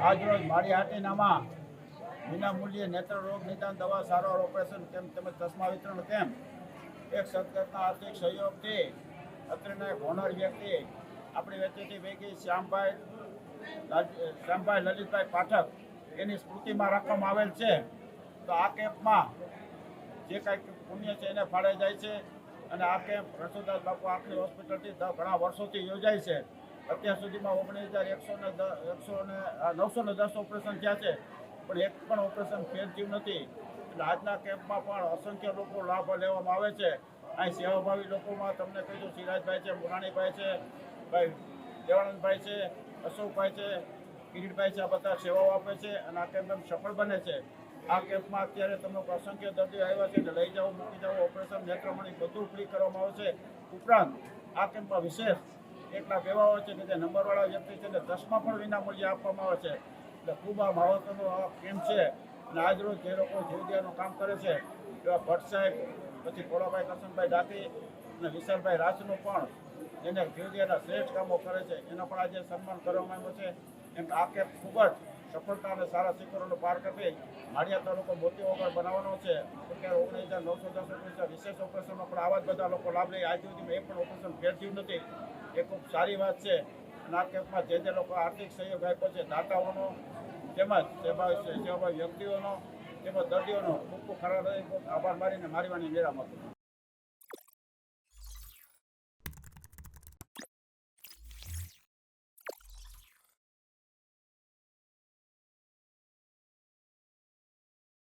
આજરોજ મારી હાટીનામાં વિના મૂલ્યે નેત્ર રોગ નિદાન દવા સારવાર ઓપરેશન કેમ્પ તેમજ ચશ્મા વિતરણ કેમ્પ એક સદગતના આર્થિક સહયોગથી અત્રેના એક હોનર વ્યક્તિ આપણી વ્યક્તિથી ભેગી શ્યામભાઈ શ્યામભાઈ લલિતભાઈ પાઠક. એની સ્મૃતિમાં રાખવામાં આવેલ છે. તો આ કેમ્પમાં જે કાંઈ પુણ્ય છે એને ફાળે જાય છે અને આ કેમ્પ રસોદાસ બાપુ આંખની હોસ્પિટલથી ઘણા વર્ષોથી યોજાય છે. અત્યાર સુધીમાં ઓગણીસ હજાર એકસો ને એકસો ને નવસો ને દસ ઓપરેશન થયા છે. પણ એક પણ ઓપરેશન ફેલ થયું નથી. એટલે આજના કેમ્પમાં પણ અસંખ્ય લોકો લાભ લેવામાં આવે છે. અહીં સેવાભાવી લોકોમાં તમને દઉં સિરાજભાઈ છે, મુરાણીભાઈ છે, ભાઈ દેવાનંદભાઈ છે, અશોકભાઈ છે, કિરીટભાઈ છે, આ બધા સેવાઓ આપે છે અને આ કેમ્પ એમ સફળ બને છે. આ કેમ્પમાં અત્યારે તમને અસંખ્ય દર્દીઓ આવ્યા છે લઈ જાઓ, મૂકી જાઓ, ઓપરેશન નેત્રમણી બધું ફ્રી કરવામાં આવે છે ઉપરાંત આ કેમ્પમાં વિશેષ એક લાખ હોય છે કે જે નંબરવાળા વ્યક્તિ છે ને દસમા પણ વિનામૂલ્યે આપવામાં આવે છે. એટલે ખૂબ આ મહત્વનો આ કેમ્પ છે? અને આજરોજ જે લોકો જીવદિયાનું કામ કરે છે, એવા ભટ્ટ સાહેબ, પછી કોળાભાઈ કરશનભાઈ દાતી અને વિશાલભાઈ રાજનું પણ એને જીવદિયાના શ્રેષ્ઠ કામો કરે છે. એનો પણ આજે સન્માન કરવામાં આવ્યો છે. એમ આ કેમ્પ ખૂબ જ સફળતા અને સારા શિખરોનો પાર કરી માળિયા તાલુકો મોતી વગર બનાવવાનો છે. અત્યારે ઓગણીસ હજાર નવસો દસ ઓગણીસ વિશેષ ઓપરેશનમાં પણ આવા જ બધા લોકો લાભ લઈ આજ સુધીમાં એક પણ ઓપરેશન ફેર થયું નથી. એ ખૂબ સારી વાત છે. ના કેમ્પમાં જે જે લોકો આર્થિક સહયોગ આપ્યો છે, દાતાઓનો તેમજ સેવા સેવાભાવી વ્યક્તિઓનો તેમજ દર્દીઓનો ખૂબ ખૂબ ખરા આભાર મારીને મારી નિરામત વિરામ